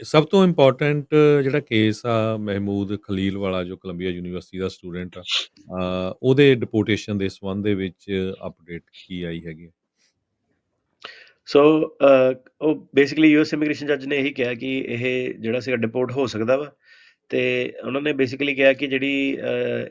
ਸਭ ਤੋਂ ਇੰਪੋਰਟੈਂਟ ਜਿਹੜਾ ਕੇਸ ਆ ਮਹਿਮੂਦ ਖਲੀਲ ਵਾਲਾ ਜੋ ਕੋਲੰਬੀਆ ਯੂਨੀਵਰਸਿਟੀ ਦਾ ਸਟੂਡੈਂਟ ਆ ਅ, ਉਹਦੇ ਡਿਪੋਰਟੇਸ਼ਨ ਦੇ ਸੰਬੰਧ ਦੇ ਵਿੱਚ ਅਪਡੇਟ ਕੀ ਆਈ ਹੈਗੀ ਹੈ? ਸੋ ਅ, ਉਹ ਬੇਸਿਕਲੀ ਯੂਐਸ ਇਮੀਗ੍ਰੇਸ਼ਨ ਜੱਜ ਨੇ ਇਹੀ ਕਿਹਾ ਕਿ ਇਹ ਜਿਹੜਾ ਸੀਗਾ ਡਿਪੋਰਟ ਹੋ ਸਕਦਾ ਵਾ ਤੇ ਉਹਨਾਂ ਨੇ ਬੇਸਿਕਲੀ ਕਿਹਾ ਕਿ ਜਿਹੜੀ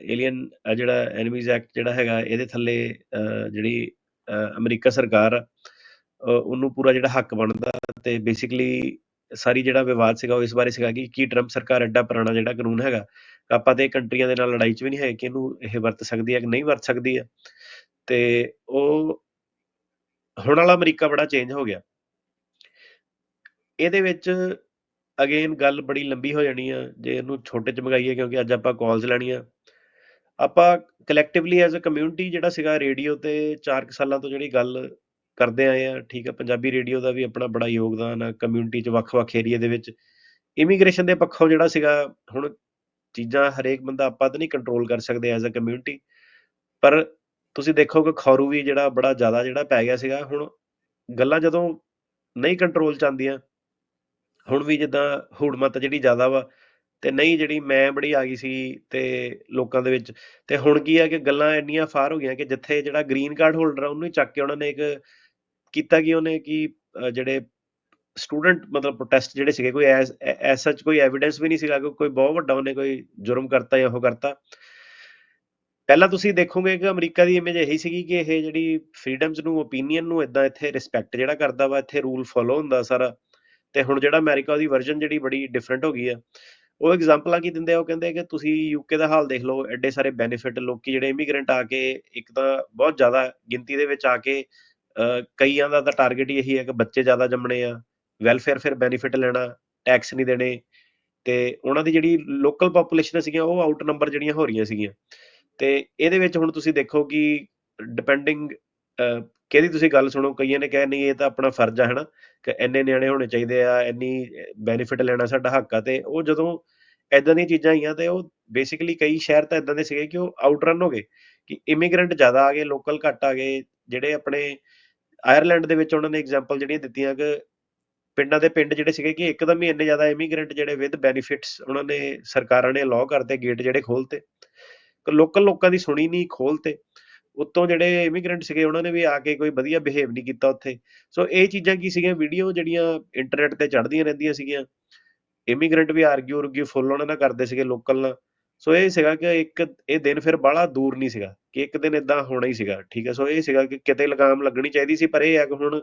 ਏਲੀਅਨ ਜਿਹੜਾ ਐਨਮੀਜ਼ ਐਕਟ ਜਿਹੜਾ ਹੈਗਾ ਇਹਦੇ ਥੱਲੇ ਅ, ਜਿਹੜੀ ਅ, ਅਮਰੀਕਾ ਸਰਕਾਰ ਆ ਅ, ਉਹਨੂੰ ਪੂਰਾ ਜਿਹੜਾ ਹੱਕ ਬਣਦਾ ਤੇ ਬੇਸਿਕਲੀ ਸਾਰੀ ਜਿਹੜਾ ਵਿਵਾਦ ਸੀਗਾ ਉਹ ਇਸ ਬਾਰੇ ਸੀਗਾ ਕਿ ਕੀ ਟਰੰਪ ਸਰਕਾਰ ਐਡਾ ਪੁਰਾਣਾ ਜਿਹੜਾ ਕਾਨੂੰਨ ਹੈਗਾ, ਆਪਾਂ ਤੇ ਕੰਟਰੀਆਂ ਦੇ ਨਾਲ ਲੜਾਈ 'ਚ ਵੀ ਨਹੀਂ ਹੈ ਕਿ ਇਹਨੂੰ ਇਹ ਵਰਤ ਸਕਦੀ ਹੈ ਕਿ ਨਹੀਂ ਵਰਤ ਸਕਦੀ ਹੈ। ਤੇ ਉਹ ਹੁਣ ਵਾਲਾ ਅਮਰੀਕਾ ਬੜਾ ਚੇਂਜ ਹੋ ਗਿਆ। ਇਹਦੇ ਵਿੱਚ ਅਗੇਨ ਗੱਲ ਬੜੀ ਲੰਬੀ ਹੋ ਜਾਣੀ ਆ, ਜੇ ਇਹਨੂੰ ਛੋਟੇ ਚ ਮਗਾਈਏ ਕਿਉਂਕਿ ਅੱਜ ਆਪਾਂ ਕਾਲਸ ਲੈਣੀਆਂ। ਆਪਾਂ ਕਲੈਕਟਿਵਲੀ ਐਜ਼ ਅ ਕਮਿਊਨਿਟੀ ਜਿਹੜਾ ਸੀਗਾ ਰੇਡੀਓ ਤੇ 4 ਸਾਲਾਂ ਤੋਂ ਜਿਹੜੀ ਗੱਲ ਕਰਦੇ ਆਏ ਆ ਠੀਕ ਆ ਪੰਜਾਬੀ ਰੇਡੀਓ ਦਾ ਵੀ ਆਪਣਾ ਬੜਾ ਯੋਗਦਾਨ ਆ ਕਮਿਊਨਿਟੀ ਚ ਵੱਖ-ਵੱਖ ਏਰੀਆ ਦੇ ਵਿੱਚ। ਇਮੀਗ੍ਰੇਸ਼ਨ ਦੇ ਪੱਖੋਂ ਜਿਹੜਾ ਸੀਗਾ, ਹੁਣ ਚੀਜ਼ਾਂ ਹਰੇਕ ਬੰਦਾ ਆਪਾਂ ਤਾਂ ਨਹੀਂ ਕੰਟਰੋਲ ਕਰ ਸਕਦੇ ਐਜ਼ ਅ ਕਮਿਊਨਿਟੀ ਪਰ ਤੁਸੀਂ ਦੇਖੋਗੇ ਖੌਰੂ ਵੀ ਜਿਹੜਾ ਬੜਾ ਜ਼ਿਆਦਾ ਜਿਹੜਾ ਪੈ ਗਿਆ ਸੀਗਾ, ਹੁਣ ਗੱਲਾਂ ਜਦੋਂ ਨਹੀਂ ਕੰਟਰੋਲ ਚ ਆਉਂਦੀਆਂ, ਹੁਣ ਵੀ ਜਿੱਦਾਂ ਹੂੜਮਤ ਜਿਹੜੀ ਜ਼ਿਆਦਾ ਵਾ, ਤੇ ਨਹੀਂ ਜਿਹੜੀ ਮੈਂ ਬੜੀ ਆ ਗਈ ਸੀ ਤੇ ਲੋਕਾਂ ਦੇ ਵਿੱਚ, ਤੇ ਹੁਣ ਕੀ ਆ ਕਿ ਗੱਲਾਂ ਇੰਨੀਆਂ ਫਾਰ ਹੋ ਗਈਆਂ ਕਿ ਜਿੱਥੇ ਜਿਹੜਾ ਗ੍ਰੀਨ ਕਾਰਡ ਹੋਲਡਰ ਆ, ਉਹਨੂੰ ਹੀ ਚੱਕ ਕੇ ਉਹਨਾਂ ਨੇ ਇੱਕ ਕੀਤਾ ਕਿ ਉਹਨੇ ਕਿ ਜਿਹੜੇ ਸਟੂਡੈਂਟ ਮਤਲਬ ਪ੍ਰੋਟੈਸਟ ਜਿਹੜੇ ਸੀਗੇ, ਕੋਈ ਐਸ ਸੱਚ ਕੋਈ ਐਵੀਡੈਂਸ ਵੀ ਨਹੀਂ ਸੀਗਾ ਕਿ ਕੋਈ ਬਹੁਤ ਵੱਡਾ ਉਹਨੇ ਕੋਈ ਜੁਰਮ ਕਰਤਾ ਜਾਂ ਉਹ ਕਰਤਾ। ਪਹਿਲਾਂ ਤੁਸੀਂ ਦੇਖੋਗੇ ਕਿ ਅਮਰੀਕਾ ਦੀ ਇਮੇਜ ਇਹੀ ਸੀਗੀ ਕਿ ਇਹ ਜਿਹੜੀ ਫਰੀडम्स ਨੂੰ, opinion ਨੂੰ ਇਦਾਂ ਇੱਥੇ ਰਿਸਪੈਕਟ ਜਿਹੜਾ ਕਰਦਾ ਵਾ, ਇੱਥੇ ਰੂਲ ਫੋਲੋ ਹੁੰਦਾ ਸਾਰਾ। ਤੇ ਹੁਣ ਜਿਹੜਾ ਅਮਰੀਕਾ ਉਹਦੀ ਵਰਜ਼ਨ ਜਿਹੜੀ ਬੜੀ ਡਿਫਰੈਂਟ ਹੋ ਗਈ ਆ, ਉਹ ਐਗਜ਼ਾਮਪਲਾਂ ਕੀ ਦਿੰਦੇ ਆ? ਉਹ ਕਹਿੰਦੇ ਕਿ ਤੁਸੀਂ ਯੂਕੇ ਦਾ ਹਾਲ ਦੇਖ ਲਓ, ਐਡੇ ਸਾਰੇ ਬੈਨੀਫਿਟ ਲੋਕੀ ਜਿਹੜੇ ਇਮੀਗ੍ਰੈਂਟ ਆ ਕੇ ਇੱਕ ਤਾਂ ਬਹੁਤ ਜ਼ਿਆਦਾ ਗਿਣਤੀ ਦੇ ਵਿੱਚ ਆ ਕੇ ਕਈਆਂ ਦਾ ਤਾਂ ਟਾਰਗੇਟ ਹੀ ਇਹੀ ਹੈ ਕਿ ਬੱਚੇ ਜ਼ਿਆਦਾ ਜੰਮਣੇ ਆ ਵੈਲਫੇਅਰ ਫਿਰ ਬੈਨੀਫਿਟ ਲੈਣਾ ਟੈਕਸ ਨਹੀਂ ਦੇਣੇ ਤੇ ਉਹਨਾਂ ਦੀ ਜਿਹੜੀ ਲੋਕਲ ਪੋਪੂਲੇਸ਼ਨ ਸੀਗੀਆਂ ਉਹ ਆਊਟ ਨੰਬਰ ਜਿਹੜੀਆਂ ਹੋ ਰਹੀਆਂ ਸੀਗੀਆਂ। ਤੇ ਇਹਦੇ ਵਿੱਚ ਹੁਣ ਤੁਸੀਂ ਦੇਖੋ ਕਿ ਡਿਪੈਂਡਿੰਗ ਕਿਹਦੀ ਤੁਸੀਂ ਗੱਲ ਸੁਣੋ, ਕਈਆਂ ਨੇ ਕਿਹਾ ਨਹੀਂ ਇਹ ਤਾਂ ਆਪਣਾ ਫਰਜ਼ ਆ, ਹਨਾ, ਕਿ ਇੰਨੇ ਨਿਆਣੇ ਹੋਣੇ ਚਾਹੀਦੇ ਆ, ਇੰਨੀ ਬੈਨੀਫਿਟ ਲੈਣਾ ਸਾਡਾ ਹੱਕ ਆ ਤੇ ਉਹ ਜਦੋਂ ਐਦਾਂ ਦੀਆਂ ਚੀਜ਼ਾਂ ਆਈਆਂ ਤੇ ਉਹ ਬੇਸਿਕਲੀ ਕਈ ਸ਼ਹਿਰ ਤਾਂ ਇਦਾਂ ਦੇ ਸੀਗੇ ਕਿ ਉਹ ਆਊਟਰਨ ਹੋ ਗਏ, ਕਿ ਇਮੀਗ੍ਰੈਂਟ ਜ਼ਿਆਦਾ ਆ ਗਏ ਲੋਕਲ ਘੱਟ ਆ ਗਏ, ਜਿਹੜੇ ਆਪਣੇ ਆਇਰਲੈਂਡ ਦੇ ਵਿੱਚ ਉਹਨਾਂ ਨੇ ਐਗਜ਼ਾਮਪਲ ਜਿਹੜੀਆਂ ਦਿੱਤੀਆਂ ਕਿ ਪਿੰਡਾਂ ਦੇ ਪਿੰਡ ਜਿਹੜੇ ਸੀਗੇ ਕਿ ਇੱਕਦਮ ਹੀ ਇੰਨੇ ਜ਼ਿਆਦਾ ਇਮੀਗ੍ਰੈਂਟ ਜਿਹੜੇ ਵਿਦ ਬੈਨੀਫਿਟਸ ਉਹਨਾਂ ਨੇ ਸਰਕਾਰਾਂ ਨੇ ਲਾਅ ਕਰਤੇ ਗੇਟ ਜਿਹੜੇ ਖੋਲਤੇ। ਲੋਕਲ ਲੋਕਾਂ ਦੀ ਸੁਣੀ ਨਹੀਂ, ਖੋਲਤੇ। ਉੱਤੋਂ ਜਿਹੜੇ ਇਮੀਗ੍ਰੈਂਟ ਸੀਗੇ ਉਹਨਾਂ ਨੇ ਵੀ ਆ ਕੇ ਕੋਈ ਵਧੀਆ ਬਿਹੇਵ ਨਹੀਂ ਕੀਤਾ ਉੱਥੇ। ਸੋ ਇਹ ਚੀਜ਼ਾਂ ਕੀ ਸੀਗੀਆਂ ਵੀਡੀਓ ਜਿਹੜੀਆਂ ਇੰਟਰਨੈਟ ਤੇ ਚੜ੍ਹਦੀਆਂ ਰਹਿੰਦੀਆਂ ਸੀਗੀਆਂ। ਇਮੀਗ੍ਰੈਂਟ ਵੀ ਆਰਗਿਊ ਰਗਿਊ ਫੁੱਲ ਉਹਨਾਂ ਨਾਲ ਕਰਦੇ ਸੀਗੇ ਲੋਕਲ ਨਾਲ। ਸੋ ਇਹ ਸੀਗਾ ਕਿ ਇੱਕ, ਇਹ ਦਿਨ ਫਿਰ ਬਾਹਲਾ ਦੂਰ ਨਹੀਂ ਸੀਗਾ। ਕਿ ਇੱਕ ਦਿਨ ਇਦਾਂ ਹੋਣਾ ਹੀ ਸੀਗਾ ਠੀਕ ਹੈ? ਸੋ ਇਹ ਸੀਗਾ ਕਿ ਕਿਤੇ ਲਗਾਮ ਲੱਗਣੀ ਚਾਹੀਦੀ ਸੀ ਪਰ ਇਹ ਹੈ ਕਿ ਹੁਣ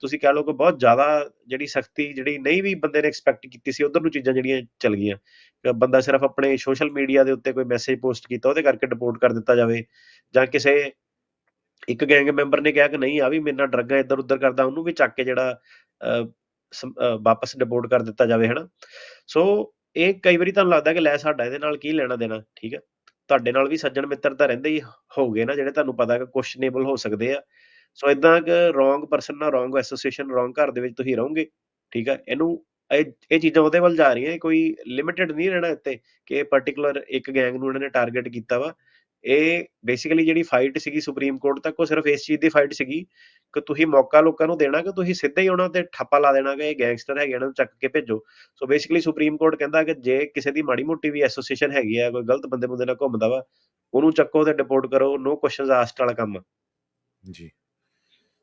ਤੁਸੀਂ ਕਹਿ ਲਓ ਕਿ ਬਹੁਤ ਜ਼ਿਆਦਾ ਜਿਹੜੀ ਸਖਤੀ ਜਿਹੜੀ ਨਹੀਂ ਵੀ ਬੰਦੇ ਨੇ ਐਕਸਪੈਕਟ ਕੀਤੀ ਸੀ ਉਧਰ ਨੂੰ ਚੀਜ਼ਾਂ ਜਿਹੜੀਆਂ ਚੱਲ ਗਈਆਂ। ਬੰਦਾ ਸਿਰਫ ਆਪਣੇ ਸੋਸ਼ਲ ਮੀਡੀਆ ਦੇ ਉੱਤੇ ਕੋਈ ਮੈਸੇਜ ਪੋਸਟ ਕੀਤਾ ਉਹਦੇ ਕਰਕੇ ਡਿਪੋਰਟ ਕਰ ਦਿੱਤਾ ਜਾਵੇ ਜਾਂ ਕਿਸੇ ਇੱਕ ਗੈਂਗ ਮੈਂਬਰ ਨੇ ਕਿਹਾ ਕਿ ਨਹੀਂ ਆ ਵੀ ਮੇਰੇ ਨਾਲ ਡਰੱਗਾਂ ਇੱਧਰ ਉੱਧਰ ਕਰਦਾ ਉਹਨੂੰ ਵੀ ਚੱਕ ਕੇ ਜਿਹੜਾ ਅਹ, ਵਾਪਸ ਡਿਪੋਰਟ ਕਰ ਦਿੱਤਾ ਜਾਵੇ ਹਨਾ? ਸੋ ਇਹ ਕਈ ਵਾਰੀ ਤੁਹਾਨੂੰ ਲੱਗਦਾ ਕਿ ਲੈ ਸਾਡਾ ਇਹਦੇ ਨਾਲ ਕੀ ਲੈਣਾ ਦੇਣਾ ਠੀਕ ਹੈ? ਤੁਹਾਡੇ ਨਾਲ ਵੀ ਸੱਜਣ ਮਿੱਤਰ ਤਾਂ ਰਹਿੰਦੇ ਹੀ ਹੋਗੇ ਨਾ, ਜਿਹੜੇ ਤੁਹਾਨੂੰ ਪਤਾ ਕਿ ਕੁਐਸਚਨੇਬਲ ਹੋ ਸਕਦੇ ਆ। ਸੋ ਇਦਾਂ ਕਿ ਰੋਂਗ ਪਰਸਨ ਨਾਲ ਰੋਂਗ ਐਸੋਸੀਏਸ਼ਨ ਰੋਂਗ ਘਰ ਦੇ ਵਿੱਚ ਤੁਸੀਂ ਰਹੋਗੇ, ਠੀਕ ਆ? ਇਹਨੂੰ ਇਹ ਚੀਜ਼ਾਂ ਉਹਦੇ ਵੱਲ ਜਾ ਰਹੀਆਂ ਕੋਈ ਲਿਮਿਟਿਡ ਨਹੀਂ ਰਹਿਣਾ ਇੱਥੇ ਕਿ ਪਾਰਟਿਕੂਲਰ ਇੱਕ ਗੈਂਗ ਨੂੰ ਇਹਨਾਂ ਨੇ ਟਾਰਗੇਟ ਕੀਤਾ ਵਾ। ਇਹ ਬੇਸਿਕਲੀ ਜਿਹੜੀ ਫਾਈਟ ਸੀਗੀ ਸੁਪਰੀਮ ਕੋਰਟ ਤੱਕ, ਉਹ ਸਿਰਫ ਇਸ ਚੀਜ਼ ਦੀ ਫਾਈਟ ਸੀਗੀ ਕਿ ਤੁਸੀਂ ਮੌਕਾ ਲੋਕਾਂ ਨੂੰ ਦੇਣਾ, ਕਿ ਤੁਸੀਂ ਸਿੱਧਾ ਹੀ ਉਹਨਾਂ ਤੇ ਠੱਪਾ ਲਾ ਦੇਣਾ ਕਿ ਇਹ ਗੈਂਗਸਟਰ ਹੈਗੇ ਇਹਨਾਂ ਨੂੰ ਚੱਕ ਕੇ ਭੇਜੋ। ਸੋ ਬੇਸਿਕਲੀ ਸੁਪਰੀਮ ਕੋਰਟ ਕਹਿੰਦਾ ਕਿ ਜੇ ਕਿਸੇ ਦੀ ਮਾੜੀ ਮੋਟੀ ਵੀ ਐਸੋਸੀਏਸ਼ਨ ਹੈਗੀ ਆ, ਕੋਈ ਗਲਤ ਬੰਦੇ ਬੰਦੇ ਨਾਲ ਘੁੰਮਦਾ ਵਾ, ਉਹਨੂੰ ਚੱਕੋ ਤੇ ਡਿਪੋਰਟ ਕਰੋ ਨੋ ਕੁਐਸਚਨਸ ਆਸਕਡ ਵਾਲਾ ਕੰਮ। ਜੀ।